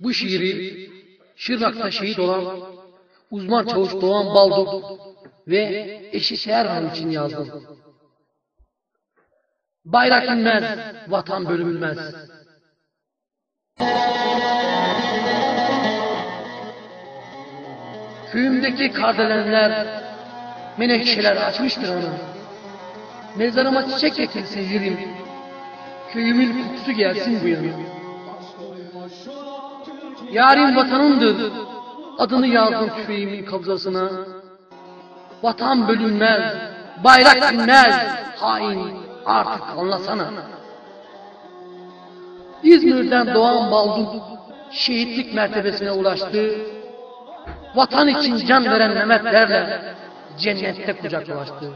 Bu şiiri Şırnak'ta şehit olan uzman çavuş Doğan Balduk ve eşi Seher Hanım için yazdım. Bayrak inmez, vatan bölünmez. Köyümdeki kardelenler, menekşeler açmıştır ana. Mezarıma çiçek getirsin yerim. Köyümün kokusu gelsin bu yana. Yarim vatanımdır. Adını yazdım tüfeğimin kabzasına. Vatan bölünmez, bayrak inmez, hain artık anlasana. İzmir'den doğan Baldun şehitlik mertebesine ulaştı. Vatan için can veren Mehmetlerle cennette kucaklaştı.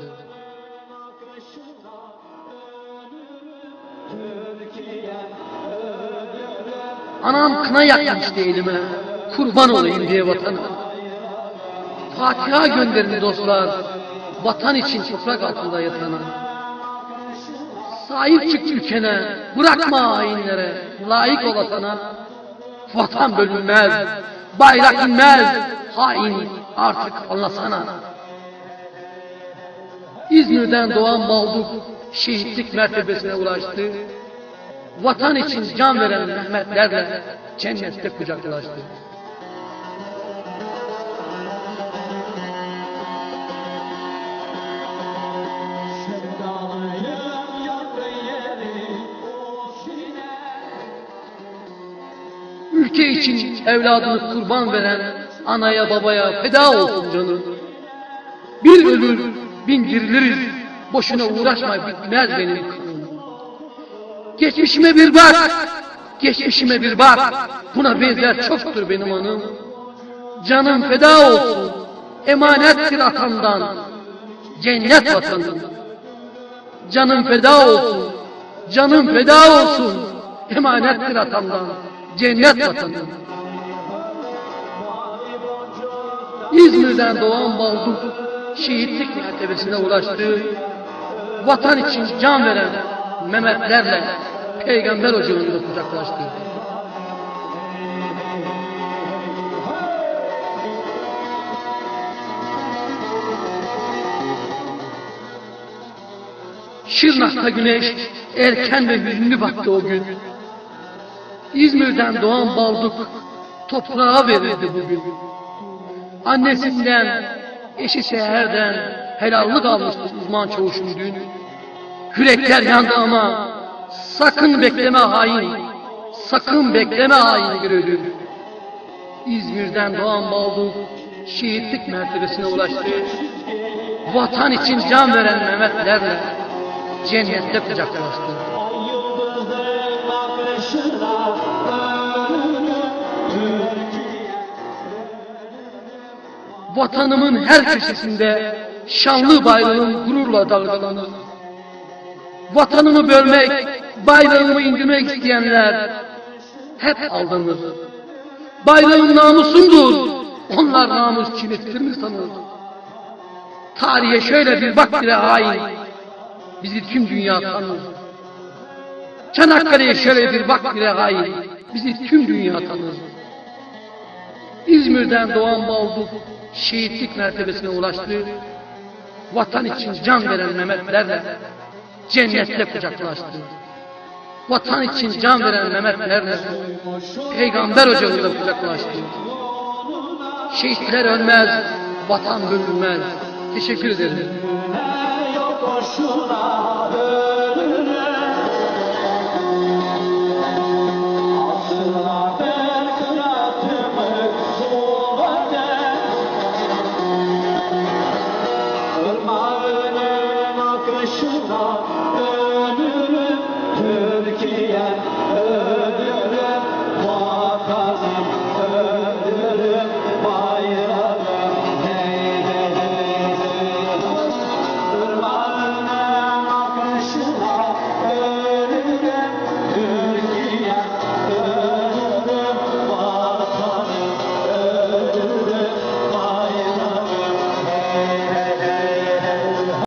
Anam kına yakmıştı elime, kurban olayım diye vatana. Fatiha gönderin dostlar, vatan için toprak altında yatana. Sahip çık ülkene, bırakma hainlere, layık ol vatana. Vatan bölünmez, bayrak inmez, hain artık anlasana. İzmir'den doğan Balduk şehitlik mertebesine ulaştı. Vatan için can veren Mehmetlerle cennette kucaklaştı. Ülke için evladını kurban veren anaya babaya feda olsun canım. Bir ölür, bin diriliriz. Boşuna uğraşma bitmez benim kanım. Geçmişime bir bak, geçmişime bir bak. Buna benzer çoktur benim anım. Canım feda olsun, emanettir atamdan. Cennet vatanım. Canım feda olsun, canım feda olsun. Emanettir atamdan. Cennet vatanım. İzmir'den doğan Balduk şehitlik mertebesine ulaştı. Vatan için can veren Mehmetlerle peygamber ocağında kucaklaştı. Şırnak'ta güneş erken ve hüzünlü battı o gün. İzmir'den doğan Balduk toprağa verildi bugün. Annesinden, eşi Seher'den helallik almıştı uzman çavuşum dün. Yürekler yandı ama sakın bekleme hain, sakın bekleme hain bir ölüm. İzmir'den doğan Balduk şehitlik mertebesine ulaştı. Vatan için can veren Mehmetlerle cennette kucaklaştı. Vatanımın her köşesinde şanlı bayrağım gururla dalgalanır. Vatanımı bölmek, bayrağımı indirmek isteyenler hep aldanır. Bayrağım namusumdur, onlar namus çiğnetir mi sanır? Tarihe şöyle bir bak bile hain, bizi tüm dünya tanır. Çanakkale'ye şöyle bir bak bile hain, bizi tüm dünya tanır. İzmir'den doğan Balduk şehitlik mertebesine ulaştı. Vatan için can veren Mehmetlerle cennette kucaklaştı. Vatan için can veren Mehmetlerle peygamber ocağında kucaklaştı. Şehitler ölmez, vatan bölünmez. Teşekkür ederim. Türkiye öldü, öldü,